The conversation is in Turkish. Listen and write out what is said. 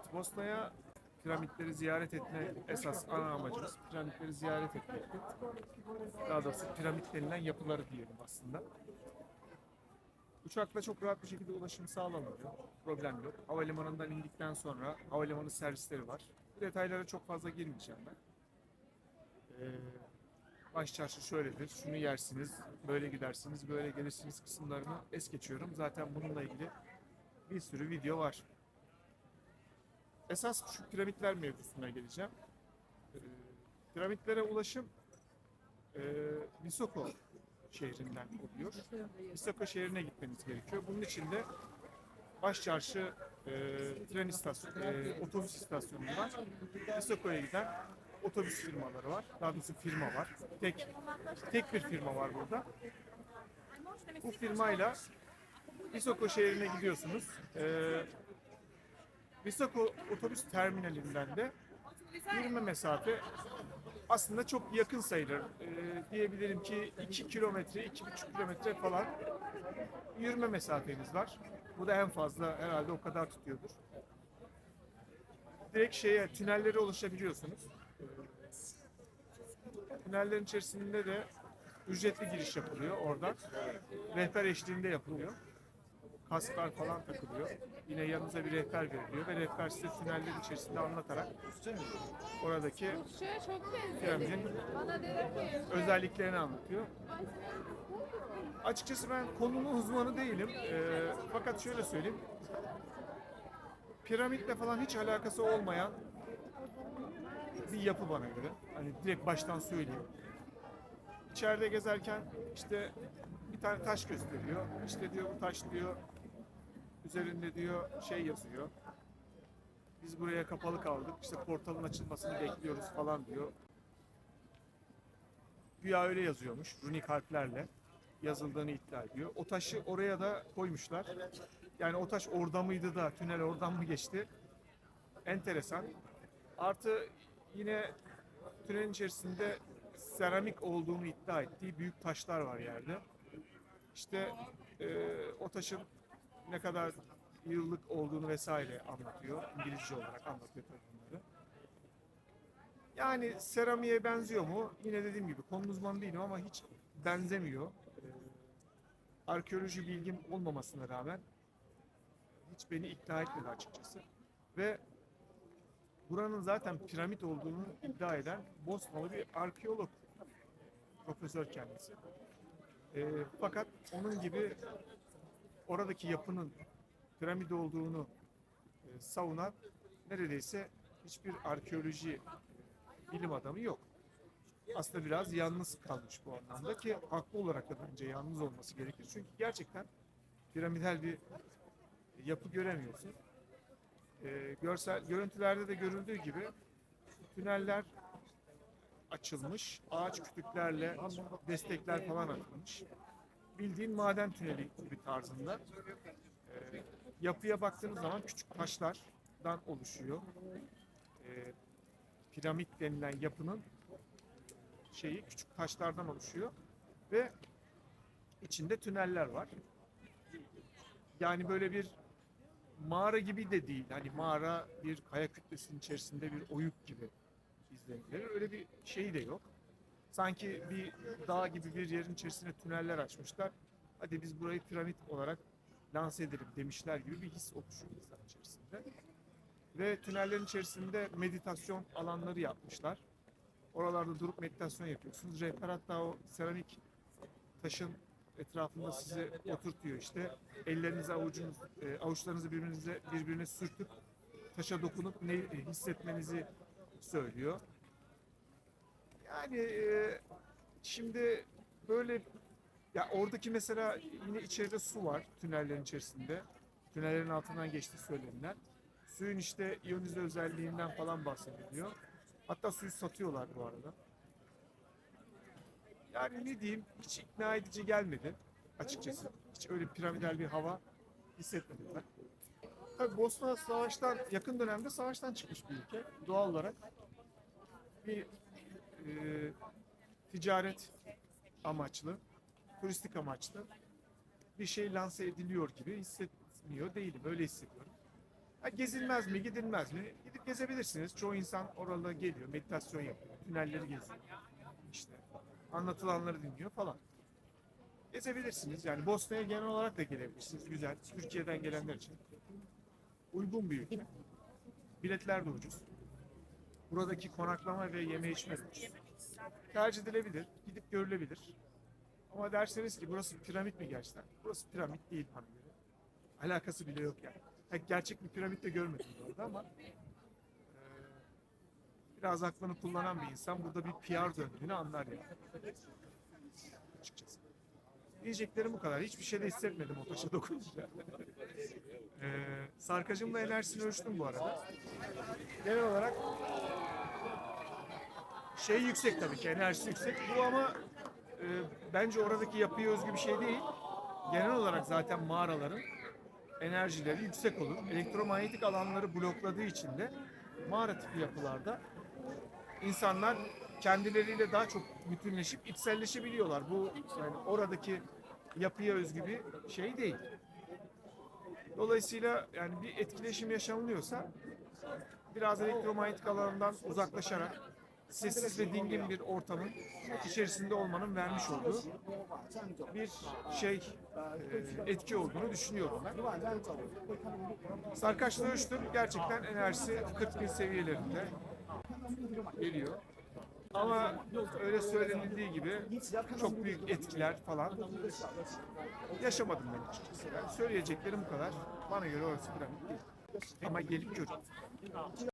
Evet, Bosna'ya piramitleri ziyaret etme esas ana amacımız piramitleri ziyaret etmekti. Daha doğrusu piramit denilen yapıları diyelim aslında. Uçakla çok rahat bir şekilde ulaşım sağlanıyor. Problem yok. Havalimanından indikten sonra havalimanı servisleri var. Detaylara çok fazla girmeyeceğim ben. Ee, baş çarşı şöyledir. Şunu yersiniz, böyle gidersiniz, böyle gelirsiniz kısımlarını es geçiyorum. Zaten bununla ilgili bir sürü video var. Esas şu piramitler mevzusuna geleceğim. Ee, piramitlere ulaşım e, Visoko şehrinden oluyor. Visoko şehrine gitmeniz gerekiyor. Bunun için de Başçarşı e, tren istasyonu, e, otobüs istasyonundan Visoko'ya giden otobüs firmaları var. Daha doğrusu firma var. Tek tek bir firma var burada. Bu firmayla Visoko şehrine gidiyorsunuz. Ee, Visoko otobüs terminalinden de yürüme mesafe aslında çok yakın sayılır. Ee, diyebilirim ki 2 kilometre, 2,5 kilometre falan yürüme mesafeniz var. Bu da en fazla herhalde o kadar tutuyordur. Direkt şeye, tünellere ulaşabiliyorsunuz. Tünellerin içerisinde de ücretli giriş yapılıyor oradan. Rehber eşliğinde yapılıyor. Kasklar falan takılıyor. Yine yanınıza bir rehber veriliyor ve rehber size tünellerin içerisinde anlatarak oradaki piramidin özelliklerini anlatıyor. Açıkçası ben konunun uzmanı değilim. Ee, fakat şöyle söyleyeyim. Piramitle falan hiç alakası olmayan bir yapı bana göre. Hani direkt baştan söyleyeyim. İçeride gezerken işte bir tane taş gösteriyor. İşte diyor bu taş diyor üzerinde diyor şey yazıyor. Biz buraya kapalı kaldık. İşte portalın açılmasını bekliyoruz falan diyor. Güya öyle yazıyormuş runik harflerle yazıldığını iddia ediyor. O taşı oraya da koymuşlar. Yani o taş orada mıydı da tünel oradan mı geçti? Enteresan. Artı yine tünelin içerisinde seramik olduğunu iddia ettiği büyük taşlar var yerde. İşte e, o taşın ne kadar yıllık olduğunu vesaire anlatıyor. İngilizce olarak anlatıyor tabii bunları. Yani seramiğe benziyor mu? Yine dediğim gibi konu uzmanı değilim ama hiç benzemiyor. Ee, arkeoloji bilgim olmamasına rağmen hiç beni ikna etmedi açıkçası. Ve buranın zaten piramit olduğunu iddia eden Bosnalı bir arkeolog. Profesör kendisi. Ee, fakat onun gibi oradaki yapının piramit olduğunu e, savunan neredeyse hiçbir arkeoloji bilim adamı yok. Aslında biraz yalnız kalmış bu anlamda ki haklı olarak da bence yalnız olması gerekir. Çünkü gerçekten piramidal bir yapı göremiyorsun. Ee, görsel görüntülerde de görüldüğü gibi tüneller açılmış, ağaç kütüklerle destekler falan atılmış. Bildiğin maden tüneli gibi tarzında. Ee, yapıya baktığınız zaman küçük taşlardan oluşuyor. Ee, piramit denilen yapının şeyi küçük taşlardan oluşuyor ve içinde tüneller var. Yani böyle bir mağara gibi de değil. Hani mağara bir kaya kütlesinin içerisinde bir oyuk gibi izlenilir. Öyle bir şey de yok. Sanki bir dağ gibi bir yerin içerisine tüneller açmışlar. Hadi biz burayı piramit olarak lanse edelim demişler gibi bir his oluşuyor insan içerisinde. Ve tünellerin içerisinde meditasyon alanları yapmışlar. Oralarda durup meditasyon yapıyorsunuz. Rehber hatta o seramik taşın etrafında sizi oturtuyor işte. Ellerinizi avucunuz, e, avuçlarınızı birbirinize birbirine sürtüp taşa dokunup ne hissetmenizi söylüyor. Yani e, şimdi böyle ya oradaki mesela yine içeride su var tünellerin içerisinde. Tünellerin altından geçti söylenilen. Suyun işte iyonize özelliğinden falan bahsediliyor. Hatta suyu satıyorlar bu arada. Yani ne diyeyim hiç ikna edici gelmedi açıkçası. Hiç öyle piramidal bir hava hissetmedim ben. Tabii Bosna savaştan, yakın dönemde savaştan çıkmış bir ülke. Doğal olarak bir e, ticaret amaçlı, turistik amaçlı bir şey lanse ediliyor gibi hissetmiyor değilim. Öyle hissediyorum. Ha, gezilmez mi, gidilmez mi? Gidip gezebilirsiniz. Çoğu insan orada geliyor, meditasyon yapıyor, tünelleri geziyor. İşte anlatılanları dinliyor falan. Gezebilirsiniz. Yani Bosna'ya genel olarak da gelebilirsiniz. Güzel. Türkiye'den gelenler için. Uygun bir ülke. Biletler de ucuz. Buradaki konaklama ve yeme içme. Tercih edilebilir, gidip görülebilir. Ama derseniz ki burası piramit mi gerçekten? Burası piramit değil bana. Alakası bile yok yani. Ha, gerçek bir piramit de görmedim bu ama e, biraz aklını kullanan bir insan burada bir PR döndüğünü anlar yani. Açıkçası. Diyeceklerim bu kadar. Hiçbir şey de hissetmedim o taşa dokununca. e, sarkacımla enerjisini ölçtüm bu arada. Genel olarak şey yüksek tabii ki enerjisi yüksek. Bu ama e, bence oradaki yapıya özgü bir şey değil. Genel olarak zaten mağaraların enerjileri yüksek olur. Elektromanyetik alanları blokladığı için de mağara tipi yapılarda insanlar kendileriyle daha çok bütünleşip içselleşebiliyorlar. Bu yani oradaki yapıya özgü bir şey değil. Dolayısıyla yani bir etkileşim yaşanılıyorsa biraz elektromanyetik alanından uzaklaşarak sessiz ve dingin bir ortamın içerisinde olmanın vermiş olduğu bir şey e, etki olduğunu düşünüyorum ben. Sarkaçlı ölçtüm. Gerçekten enerjisi 40 bin seviyelerinde geliyor. Ama öyle söylenildiği gibi çok büyük etkiler falan yaşamadım ben açıkçası. Yani söyleyeceklerim bu kadar. Bana göre orası piramit değil. Ama gelip görün.